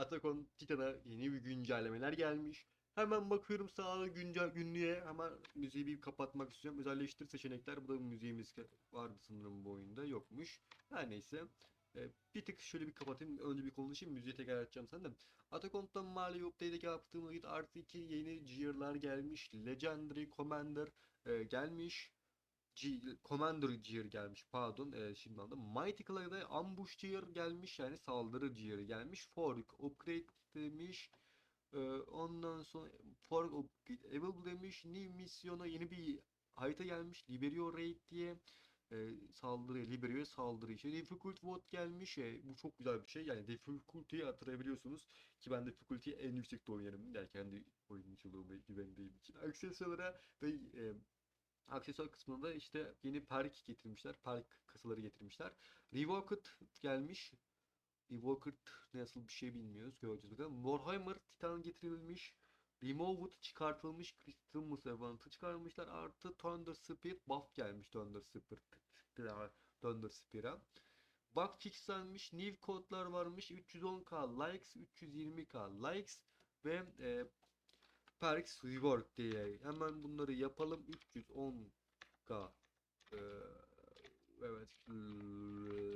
Attack on Titan'a yeni bir güncellemeler gelmiş. Hemen bakıyorum sağda güncel günlüğe hemen müziği bir kapatmak istiyorum. Özelleştir seçenekler. Bu da müziğimiz vardı sanırım bu oyunda yokmuş. Her neyse. Ee, bir tık şöyle bir kapatayım. Önce bir konuşayım. Müziği tekrar açacağım on Titan mali update'e yaptığım vakit artı 2 yeni gear'lar gelmiş. Legendary Commander e, gelmiş. G Commander Gear gelmiş pardon e, şimdi anladım. Mighty Clay'da Ambush Gear gelmiş yani saldırı Gear gelmiş. Fork Upgrade demiş. E, ondan sonra Fork Upgrade Evil demiş. New misyona yeni bir harita gelmiş. Liberio Raid diye. E, saldırı, Liberio'ya saldırı işte. Difficult Vote gelmiş. E, bu çok güzel bir şey. Yani Difficulty'yi hatırlayabiliyorsunuz. Ki ben Difficulty'yi en yüksekte oynarım. Yani kendi oyunculuğuma güvendiğim için. Aksesuara ve e, aksesuar kısmında işte yeni perk getirmişler. Perk kasaları getirmişler. Revoked gelmiş. Revoked nasıl bir şey bilmiyoruz. Göreceğiz bakalım. Warhammer Titan getirilmiş. Removed çıkartılmış. Christmas Event'ı çıkarmışlar. Artı Thunder Spirit buff gelmiş Thunder Spirit. Thunder Spirit'a. Bug fixlenmiş. New kodlar varmış. 310k likes, 320k likes ve e, Perks Rework diye. Hemen bunları yapalım. 310k Ee, evet.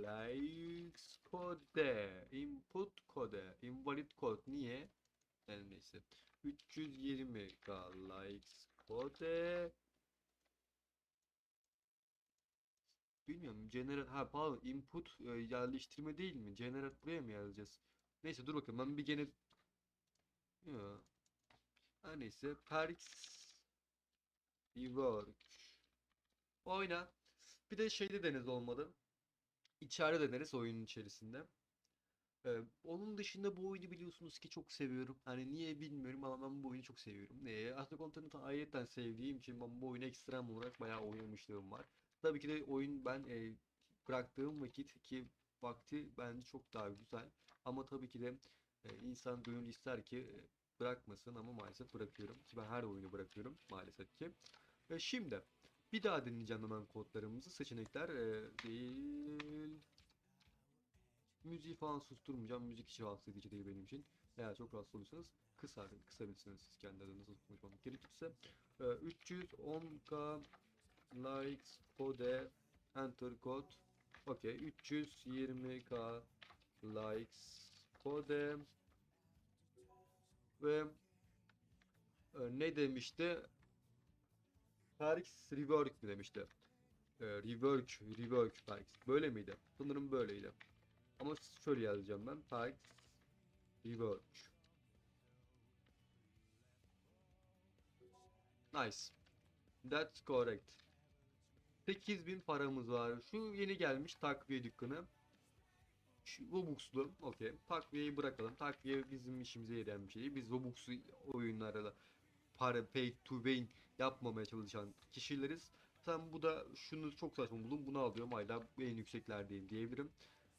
Likes kode input kode invalid kod. Niye? Yani neyse. 320k likes kode. Bilmiyorum generate ha pardon input e, yerleştirme değil mi? Generate buraya mı yazacağız neyse dur bakalım ben bir gene ya her neyse Perks Rework Oyna. Bir de şeyde deniz olmadı. İçeride deneriz oyunun içerisinde. Ee, onun dışında bu oyunu biliyorsunuz ki çok seviyorum. Hani niye bilmiyorum ama ben bu oyunu çok seviyorum. Neye? Aslında Content'ı ayrıca sevdiğim için ben bu oyunu ekstrem olarak bayağı oynamışlığım var. Tabii ki de oyun ben e, bıraktığım vakit ki vakti bence çok daha güzel. Ama tabii ki de e, insan gönül ister ki e, bırakmasın ama maalesef bırakıyorum. Ki ben her oyunu bırakıyorum maalesef ki. Ve şimdi bir daha dinleyeceğim hemen kodlarımızı. Seçenekler e, değil. Müziği falan susturmayacağım. Müzik hiç rahatsız edici değil benim için. Eğer çok rahatsız olursanız kısa, kısabilirsiniz siz kendi adınıza konuşmam gerekirse. E, 310k likes kode enter kod. Okey 320k likes kode ve e, ne demişti? Perks rework mi demişti? E, rework, rework Perks. Böyle miydi? Sanırım böyleydi. Ama şöyle yazacağım ben. Perks rework. Nice. That's correct. 8000 paramız var. Şu yeni gelmiş takviye dükkanı. Şu Robux'lu. Okey. Takviyeyi bırakalım. Takviye bizim işimize yarayan bir şey. Biz Robux'u oyunlarla para pay to win yapmamaya çalışan kişileriz. Sen bu da şunu çok saçma buldum. Bunu alıyorum. Hala en yükseklerdeyim diyebilirim.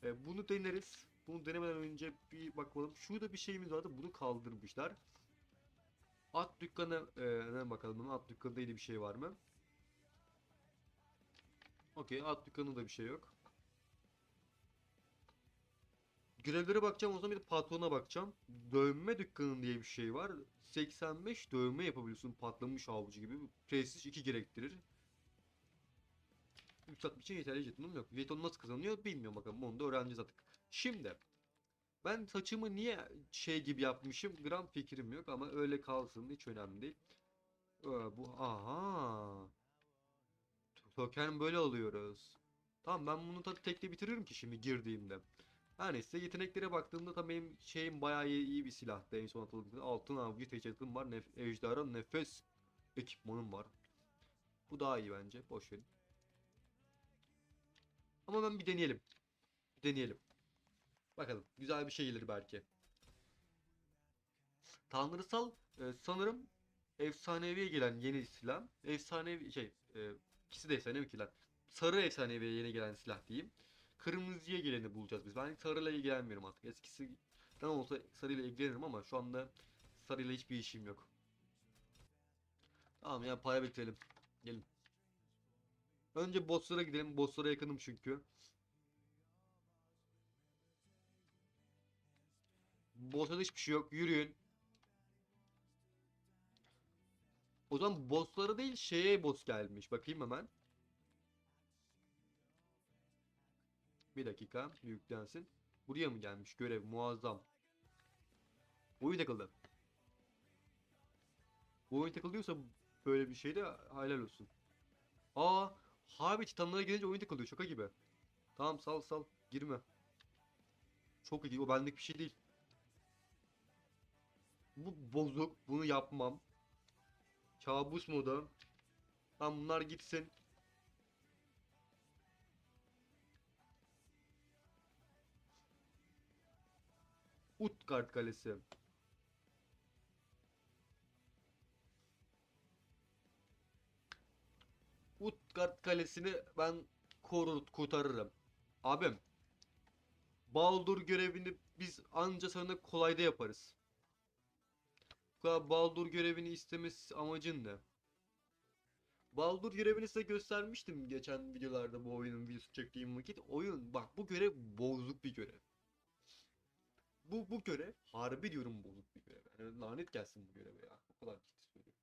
E, bunu deneriz. Bunu denemeden önce bir bakalım. Şurada bir şeyimiz vardı. Bunu kaldırmışlar. At dükkanı e, bakalım. At dükkanında yeni bir şey var mı? Okey. At dükkanında bir şey yok. Görevlere bakacağım o zaman bir de patrona bakacağım. Dövme dükkanı diye bir şey var. 85 dövme yapabiliyorsun patlamış avcı gibi. Prestij 2 gerektirir. Yükseltmek için yeterli jetonum yok. Jeton nasıl kazanıyor bilmiyorum bakalım onu da öğreneceğiz artık. Şimdi ben saçımı niye şey gibi yapmışım gram fikrim yok ama öyle kalsın hiç önemli değil. Ee, bu aha. Token böyle alıyoruz. Tamam ben bunu tabii tekte bitiririm ki şimdi girdiğimde. Her neyse yeteneklere baktığımda tabii benim şeyim bayağı iyi, iyi bir silahtı en son atıldığında. Altın avcı teçhizatım var. Nef ejderha nefes ekipmanım var. Bu daha iyi bence. Boş verin. Ama ben bir deneyelim. Bir deneyelim. Bakalım. Güzel bir şey gelir belki. Tanrısal e, sanırım efsaneviye gelen yeni silah. Efsanevi şey e, ikisi de efsanevi ki lan. Sarı efsaneviye yeni gelen silah diyeyim. Kırmızıya geleni bulacağız biz. Ben sarıyla ilgilenmiyorum artık. Eskisi ne olsa sarıyla ilgilenirim ama şu anda sarıyla hiçbir işim yok. Tamam ya para bitirelim. Gelin. Önce bosslara gidelim. Bosslara yakınım çünkü. Boss'ta hiçbir şey yok. Yürüyün. O zaman bosslara değil şeye boss gelmiş. Bakayım hemen. Bir dakika. Yüklensin. Buraya mı gelmiş? Görev muazzam. Oyun takıldı. Oyun takılıyorsa böyle bir şey de helal olsun. Aa, harbi titanlara gelince oyun takılıyor şaka gibi. Tamam sal sal girme. Çok iyi o benlik bir şey değil. Bu bozuk bunu yapmam. Kabus modu. Tamam bunlar gitsin. Utgard Kalesi. Utgard Kalesi'ni ben korur kurtarırım. Abim. Baldur görevini biz anca sana kolayda yaparız. Bu kadar Baldur görevini istemesi amacın ne? Baldur görevini size göstermiştim geçen videolarda bu oyunun videosu çektiğim vakit. Oyun bak bu görev bozuk bir görev. Bu bu görev harbi diyorum bozuk bir görev. Yani lanet gelsin bu göreve ya. O kadar ciddi söylüyorum.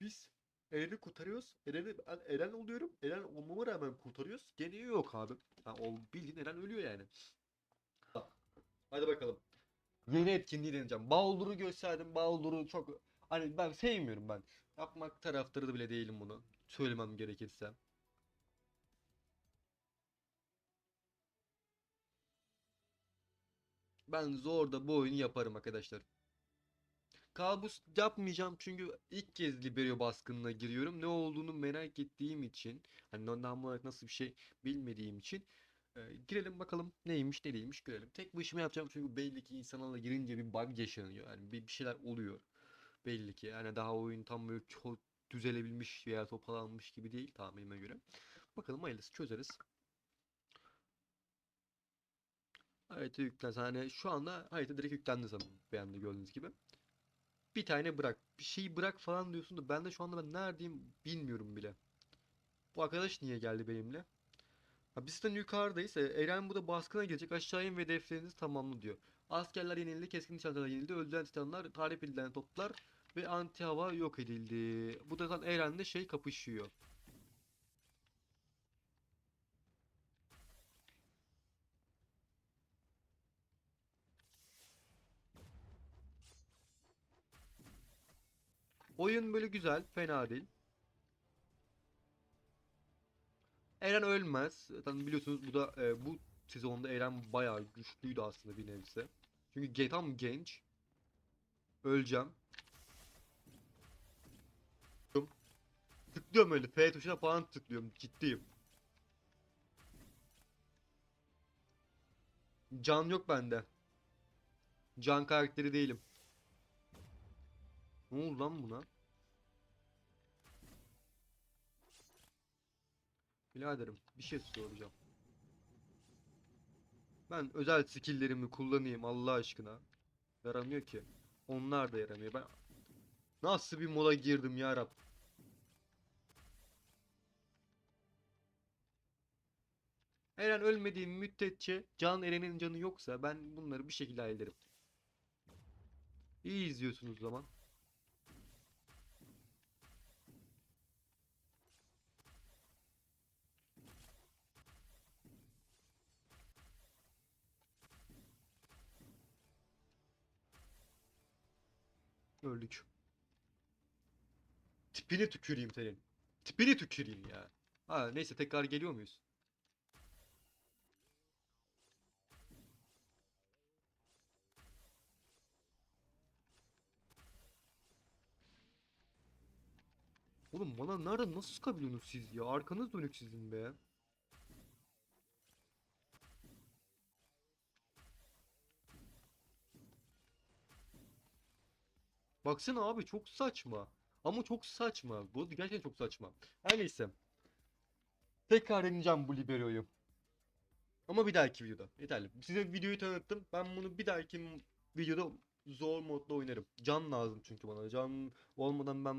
Biz Eren'i kurtarıyoruz. Eren'i ben Eren oluyorum. Eren olmama rağmen kurtarıyoruz. Gene yok abi. Ha, o bildiğin Eren ölüyor yani. Hadi bakalım. Yeni etkinliği deneyeceğim. Baldur'u gösterdim. Baldur'u çok hani ben sevmiyorum ben. Yapmak taraftarı da bile değilim bunu. Söylemem gerekirse. Ben zorda bu oyunu yaparım arkadaşlar. Kabus yapmayacağım çünkü ilk kez Liberio baskınına giriyorum. Ne olduğunu merak ettiğim için, hani ondan olarak nasıl bir şey bilmediğim için e, girelim bakalım neymiş ne değilmiş görelim. Tek başıma yapacağım çünkü belli ki insanlarla girince bir bug yaşanıyor. Yani bir, bir şeyler oluyor. Belli ki. Yani daha oyun tam böyle çok düzelebilmiş veya toparlanmış gibi değil tahminime göre. Bakalım hayırlısı çözeriz. Harita yüklensin. Hani şu anda harita direkt yüklendi sanırım. Beğendi gördüğünüz gibi. Bir tane bırak. Bir şeyi bırak falan diyorsun da ben de şu anda ben neredeyim bilmiyorum bile. Bu arkadaş niye geldi benimle? Ha, biz zaten yukarıdayız. E, Eren bu da baskına gelecek. Aşağı in ve defterinizi tamamla diyor. Askerler yenildi, keskin nişancılar yenildi, öldüren titanlar, tahrip edilen toplar ve anti hava yok edildi. Bu da zaten Eren'le şey kapışıyor. Oyun böyle güzel, fena değil. Eren ölmez. Zaten biliyorsunuz bu da e, bu sezonda Eren bayağı güçlüydü aslında bir nebze. Çünkü tam genç. Öleceğim. Tıklıyorum öyle. F tuşuna falan tıklıyorum. Ciddiyim. Can yok bende. Can karakteri değilim. Ne oldu lan buna? Biraderim bir şey soracağım. Ben özel skill'lerimi kullanayım Allah aşkına. Yaramıyor ki. Onlar da yaramıyor. Ben nasıl bir mola girdim ya Rab. Eren ölmediğim müddetçe Can Eren'in canı yoksa ben bunları bir şekilde hallederim. İyi izliyorsunuz zaman. Öldük. Tipini tüküreyim senin. Tipini tüküreyim ya. Ha neyse tekrar geliyor muyuz? Oğlum bana nerede nasıl sıkabiliyorsunuz siz ya? Arkanız dönük sizin be. Baksana abi çok saçma. Ama çok saçma. Bu gerçekten çok saçma. Her neyse. Tekrar deneyeceğim bu Libero'yu. Ama bir dahaki videoda. Yeterli. Size videoyu tanıttım. Ben bunu bir dahaki videoda zor modda oynarım. Can lazım çünkü bana. Can olmadan ben